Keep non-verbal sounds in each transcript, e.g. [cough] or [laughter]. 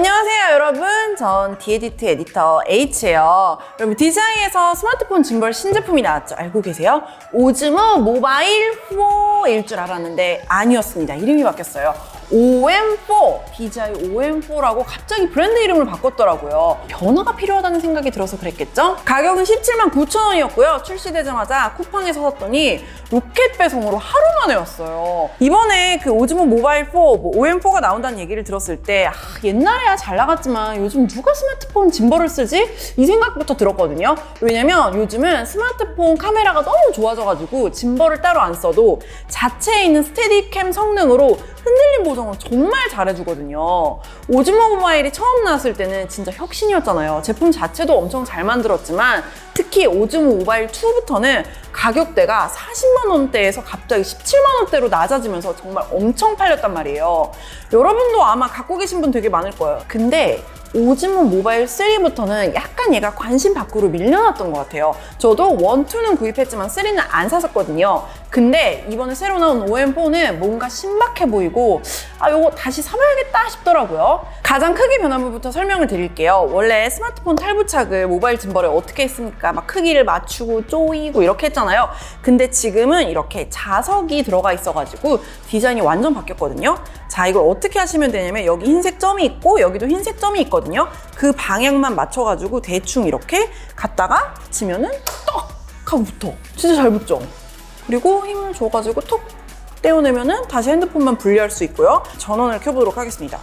안녕하세요 여러분. 전 디에디트 에디터 H예요. 여러분 디자이에서 스마트폰 짐벌 신제품이 나왔죠. 알고 계세요? 오즈모 모바일 4일 줄 알았는데 아니었습니다. 이름이 바뀌었어요 OM4 DJI OM4라고 갑자기 브랜드 이름을 바꿨더라고요 변화가 필요하다는 생각이 들어서 그랬겠죠? 가격은 17만 9천 원이었고요 출시되자마자 쿠팡에서 샀더니 로켓 배송으로 하루 만에 왔어요 이번에 그 오즈모 모바일 4 뭐 OM4가 나온다는 얘기를 들었을 때 아, 옛날에야 잘 나갔지만 요즘 누가 스마트폰 짐벌을 쓰지? 이 생각부터 들었거든요 왜냐면 요즘은 스마트폰 카메라가 너무 좋아져가지고 짐벌을 따로 안 써도 자체에 있는 스테디캠 성능으로 흔들림 보정을 정말 잘해주거든요. 오즈모 모바일이 처음 나왔을 때는 진짜 혁신이었잖아요. 제품 자체도 엄청 잘 만들었지만 특히 오즈모 모바일 2부터는 가격대가 40만 원대에서 갑자기 17만 원대로 낮아지면서 정말 엄청 팔렸단 말이에요. 여러분도 아마 갖고 계신 분 되게 많을 거예요. 근데 오즈모 모바일 3부터는 약간 얘가 관심 밖으로 밀려났던 것 같아요. 저도 1, 2는 구입했지만 3는 안 샀었거든요. 근데 이번에 새로 나온 OM4는 뭔가 신박해 보이고 아 요거 다시 사봐야겠다 싶더라고요. 가장 크게 변한 부분부터 설명을 드릴게요. 원래 스마트폰 탈부착을 모바일 짐벌에 어떻게 했습니까? 막 크기를 맞추고 쪼이고 이렇게 했잖아요. 근데 지금은 이렇게 자석이 들어가 있어가지고 디자인이 완전 바뀌었거든요. 자 이걸 어떻게 하시면 되냐면 여기 흰색 점이 있고 여기도 흰색 점이 있거든요. 그 방향만 맞춰가지고 대충 이렇게 갖다가 붙이면은 떡 하고 붙어. 진짜 잘 붙죠? 그리고 힘을 줘가지고 톡 떼어내면은 다시 핸드폰만 분리할 수 있고요. 전원을 켜보도록 하겠습니다.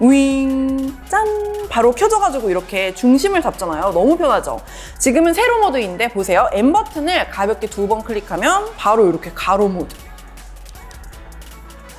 윙, 짠! 바로 켜져가지고 이렇게 중심을 잡잖아요. 너무 편하죠? 지금은 세로 모드인데 보세요. M 버튼을 가볍게 두 번 클릭하면 바로 이렇게 가로 모드.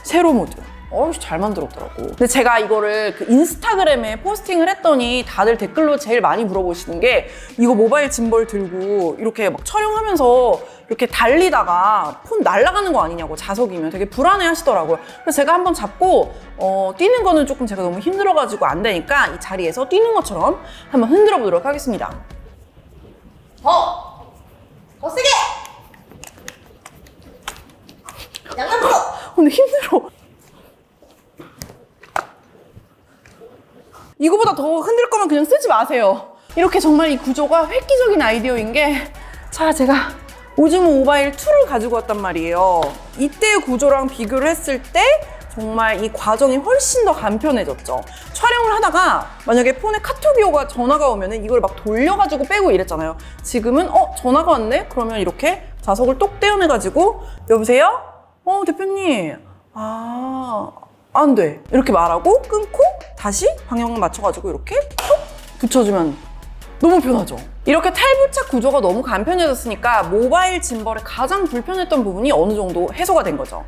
세로 모드. 어우, 잘 만들었더라고. 근데 제가 이거를 그 인스타그램에 포스팅을 했더니 다들 댓글로 제일 많이 물어보시는 게 이거 모바일 짐벌 들고 이렇게 막 촬영하면서 이렇게 달리다가 폰 날아가는 거 아니냐고 자석이면 되게 불안해 하시더라고요. 그래서 제가 한번 잡고 어, 뛰는 거는 조금 제가 너무 힘들어가지고 안 되니까 이 자리에서 뛰는 것처럼 한번 흔들어 보도록 하겠습니다. 더! 더 세게! 양옆으로! 근데 힘들어. 이거보다 더 흔들 거면 그냥 쓰지 마세요. 이렇게 정말 이 구조가 획기적인 아이디어인 게, 자, 제가 오즈모 모바일 2를 가지고 왔단 말이에요. 이때의 구조랑 비교를 했을 때, 정말 이 과정이 훨씬 더 간편해졌죠. 촬영을 하다가 만약에 폰에 카톡이 오가 전화가 오면은 이걸 막 돌려가지고 빼고 이랬잖아요. 지금은 어 전화가 왔네? 그러면 이렇게 자석을 똑 떼어내가지고 여보세요? 어 대표님 아 안 돼. 이렇게 말하고 끊고 다시 방향을 맞춰가지고 이렇게 톡 붙여주면 너무 편하죠. 이렇게 탈부착 구조가 너무 간편해졌으니까 모바일 짐벌에 가장 불편했던 부분이 어느 정도 해소가 된 거죠.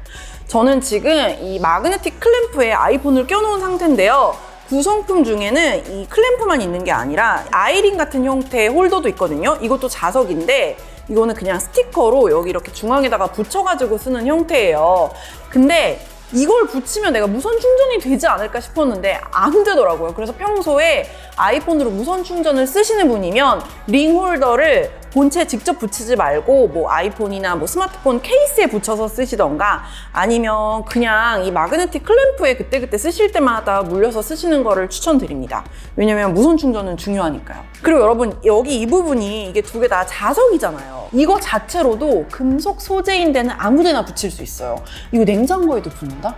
저는 지금 이 마그네틱 클램프에 아이폰을 껴놓은 상태인데요. 구성품 중에는 이 클램프만 있는 게 아니라 아이린 같은 형태의 홀더도 있거든요. 이것도 자석인데 이거는 그냥 스티커로 여기 이렇게 중앙에다가 붙여가지고 쓰는 형태예요. 근데 이걸 붙이면 내가 무선 충전이 되지 않을까 싶었는데 안 되더라고요. 그래서 평소에 아이폰으로 무선 충전을 쓰시는 분이면 링 홀더를 본체에 직접 붙이지 말고 뭐 아이폰이나 뭐 스마트폰 케이스에 붙여서 쓰시던가 아니면 그냥 이 마그네틱 클램프에 그때그때 쓰실 때마다 물려서 쓰시는 거를 추천드립니다. 왜냐면 무선 충전은 중요하니까요. 그리고 여러분 여기 이 부분이 이게 두 개 다 자석이잖아요. 이거 자체로도 금속 소재인 데는 아무데나 붙일 수 있어요. 이거 냉장고에도 붙는다?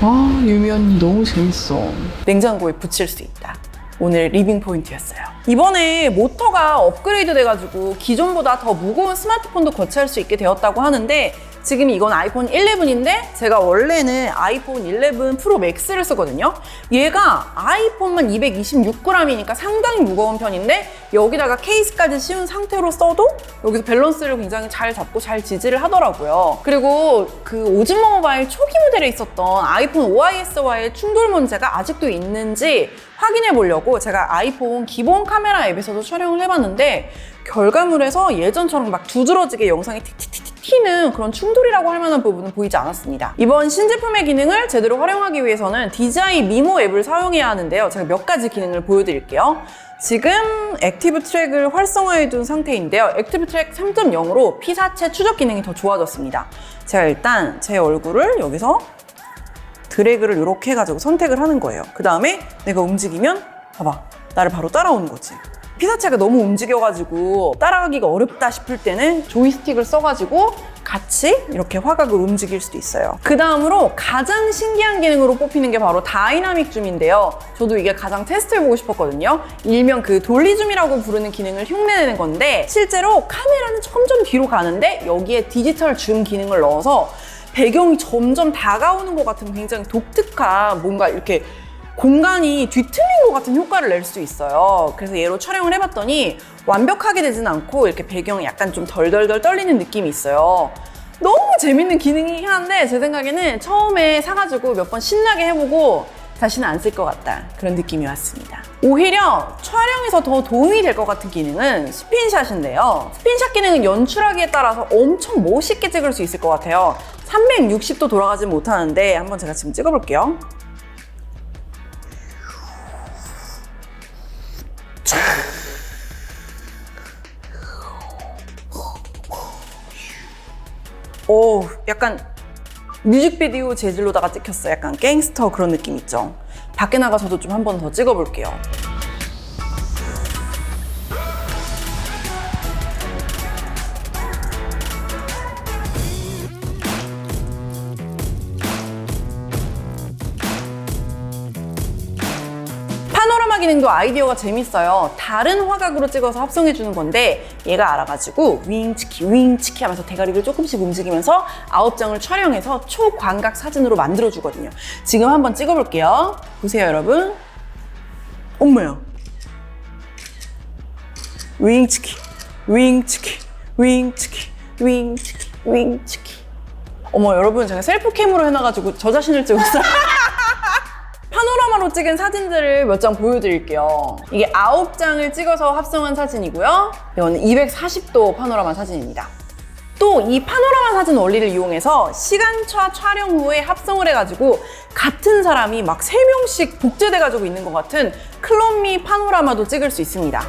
아, 유미 너무 재밌어. 냉장고에 붙일 수 있다. 오늘 리빙 포인트였어요. 이번에 모터가 업그레이드 돼가지고 기존보다 더 무거운 스마트폰도 거치할 수 있게 되었다고 하는데 지금 이건 아이폰 11인데 제가 원래는 아이폰 11 프로 맥스를 쓰거든요. 얘가 아이폰만 226g이니까 상당히 무거운 편인데 여기다가 케이스까지 씌운 상태로 써도 여기서 밸런스를 굉장히 잘 잡고 잘 지지를 하더라고요. 그리고 그 오즈모 모바일 초기 모델에 있었던 아이폰 OIS와의 충돌 문제가 아직도 있는지 확인해 보려고 제가 아이폰 기본 카메라 앱에서도 촬영을 해봤는데 결과물에서 예전처럼 막 두드러지게 영상이 틱틱틱 틱 튀는 그런 충돌이라고 할 만한 부분은 보이지 않았습니다. 이번 신제품의 기능을 제대로 활용하기 위해서는 DJI 미모 앱을 사용해야 하는데요. 제가 몇 가지 기능을 보여드릴게요. 지금 액티브 트랙을 활성화해 둔 상태인데요. 액티브 트랙 3.0으로 피사체 추적 기능이 더 좋아졌습니다. 제가 일단 제 얼굴을 여기서 드래그를 이렇게 해가지고 선택을 하는 거예요. 그 다음에 내가 움직이면 봐봐 나를 바로 따라오는 거지. 피사체가 너무 움직여가지고 따라가기가 어렵다 싶을 때는 조이스틱을 써가지고 같이 이렇게 화각을 움직일 수도 있어요. 그 다음으로 가장 신기한 기능으로 뽑히는 게 바로 다이나믹 줌인데요. 저도 이게 가장 테스트해보고 싶었거든요. 일명 그 돌리줌이라고 부르는 기능을 흉내내는 건데 실제로 카메라는 점점 뒤로 가는데 여기에 디지털 줌 기능을 넣어서 배경이 점점 다가오는 것 같은 굉장히 독특한 뭔가 이렇게 공간이 뒤틀린 것 같은 효과를 낼 수 있어요. 그래서 얘로 촬영을 해봤더니 완벽하게 되진 않고 이렇게 배경이 약간 좀 덜덜덜 떨리는 느낌이 있어요. 너무 재밌는 기능이긴 한데 제 생각에는 처음에 사가지고 몇 번 신나게 해보고 다시는 안 쓸 것 같다 그런 느낌이 왔습니다. 오히려 촬영에서 더 도움이 될 것 같은 기능은 스핀샷인데요. 스핀샷 기능은 연출하기에 따라서 엄청 멋있게 찍을 수 있을 것 같아요. 360도 돌아가지 못하는데 한번 제가 지금 찍어볼게요. 오, 약간 뮤직비디오 재질로다가 찍혔어. 약간 갱스터 그런 느낌 있죠. 밖에 나가서도 좀 한 번 더 찍어볼게요. 파노라마 기능도 아이디어가 재밌어요. 다른 화각으로 찍어서 합성해 주는 건데 얘가 알아가지고 윙치키 윙치키 하면서 대가리를 조금씩 움직이면서 아홉 장을 촬영해서 초광각 사진으로 만들어 주거든요. 지금 한번 찍어볼게요. 보세요 여러분. 엄마야. 윙치키 윙치키 윙치키 윙치키 윙치키 어머 여러분 제가 셀프캠으로 해놔가지고 저 자신을 찍었어요. [laughs] 파노라마로 찍은 사진들을 몇 장 보여드릴게요. 이게 9장을 찍어서 합성한 사진이고요. 이거는 240도 파노라마 사진입니다. 또 이 파노라마 사진 원리를 이용해서 시간차 촬영 후에 합성을 해가지고 같은 사람이 막 3명씩 복제돼가지고 있는 것 같은 클럽미 파노라마도 찍을 수 있습니다.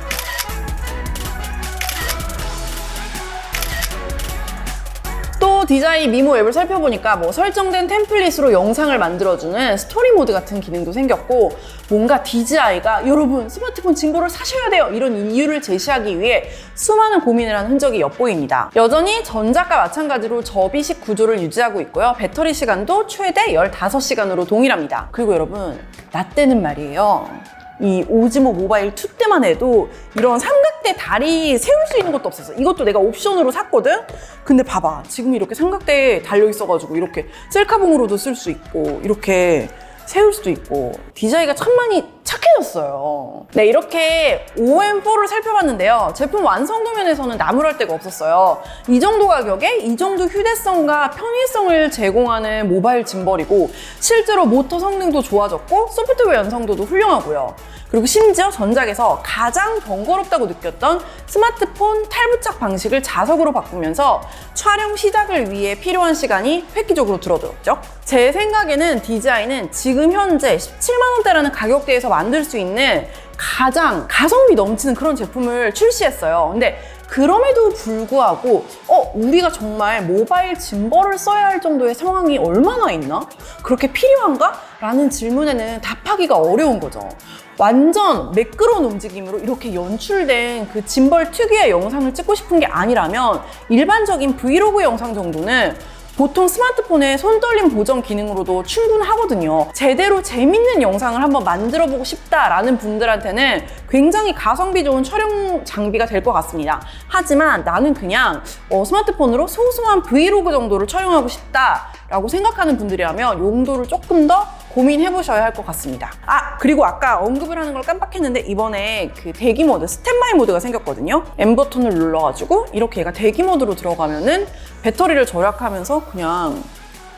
또 디자인 미모 앱을 살펴보니까 뭐 설정된 템플릿으로 영상을 만들어주는 스토리 모드 같은 기능도 생겼고 뭔가 DJI가 여러분 스마트폰 진보를 사셔야 돼요 이런 이유를 제시하기 위해 수많은 고민을 한 흔적이 엿보입니다. 여전히 전작과 마찬가지로 접이식 구조를 유지하고 있고요. 배터리 시간도 최대 15시간으로 동일합니다. 그리고 여러분 나 때는 말이에요. 이 오즈모 모바일 2 때만 해도 이런 삼각대 다리 세울 수 있는 것도 없었어. 이것도 내가 옵션으로 샀거든? 근데 봐봐. 지금 이렇게 삼각대에 달려있어가지고 이렇게 셀카봉으로도 쓸 수 있고, 이렇게 세울 수도 있고, 디자이가 참 많이 착해졌어요. 네, 이렇게 OM4를 살펴봤는데요. 제품 완성도 면에서는 나무랄 데가 없었어요. 이 정도 가격에 이 정도 휴대성과 편의성을 제공하는 모바일 짐벌이고, 실제로 모터 성능도 좋아졌고, 소프트웨어 연성도도 훌륭하고요. 그리고 심지어 전작에서 가장 번거롭다고 느꼈던 스마트폰 탈부착 방식을 자석으로 바꾸면서 촬영 시작을 위해 필요한 시간이 획기적으로 줄어들었죠. 제 생각에는 DJI는 지금 현재 17만 원대라는 가격대에서 만들 수 있는 가장 가성비 넘치는 그런 제품을 출시했어요. 근데 그럼에도 불구하고 어 우리가 정말 모바일 짐벌을 써야 할 정도의 상황이 얼마나 있나? 그렇게 필요한가? 라는 질문에는 답하기가 어려운 거죠. 완전 매끄러운 움직임으로 이렇게 연출된 그 짐벌 특유의 영상을 찍고 싶은 게 아니라면 일반적인 브이로그 영상 정도는 보통 스마트폰의 손떨림 보정 기능으로도 충분하거든요. 제대로 재밌는 영상을 한번 만들어 보고 싶다라는 분들한테는 굉장히 가성비 좋은 촬영 장비가 될 것 같습니다. 하지만 나는 그냥 어, 스마트폰으로 소소한 브이로그 정도를 촬영하고 싶다라고 생각하는 분들이라면 용도를 조금 더 고민해 보셔야 할 것 같습니다. 아, 그리고 아까 언급을 하는 걸 깜빡했는데 이번에 그 대기 모드, 스탠바이 모드가 생겼거든요. M 버튼을 눌러가지고 이렇게 얘가 대기 모드로 들어가면은 배터리를 절약하면서 그냥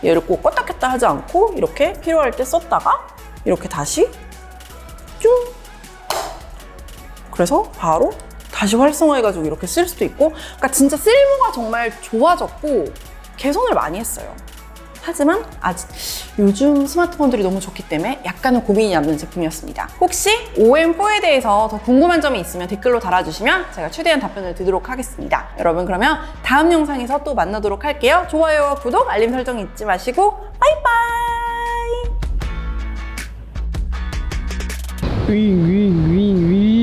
얘를 꼭 껐다 켰다 하지 않고 이렇게 필요할 때 썼다가 이렇게 다시 쭉 그래서 바로 다시 활성화해가지고 이렇게 쓸 수도 있고 그러니까 진짜 쓸모가 정말 좋아졌고 개선을 많이 했어요. 하지만 아직 요즘 스마트폰들이 너무 좋기 때문에 약간은 고민이 남는 제품이었습니다. 혹시 OM4에 대해서 더 궁금한 점이 있으면 댓글로 달아주시면 제가 최대한 답변을 드리도록 하겠습니다. 여러분 그러면 다음 영상에서 또 만나도록 할게요. 좋아요와 구독, 알림 설정 잊지 마시고 바이바이! 윙, 윙, 윙, 윙.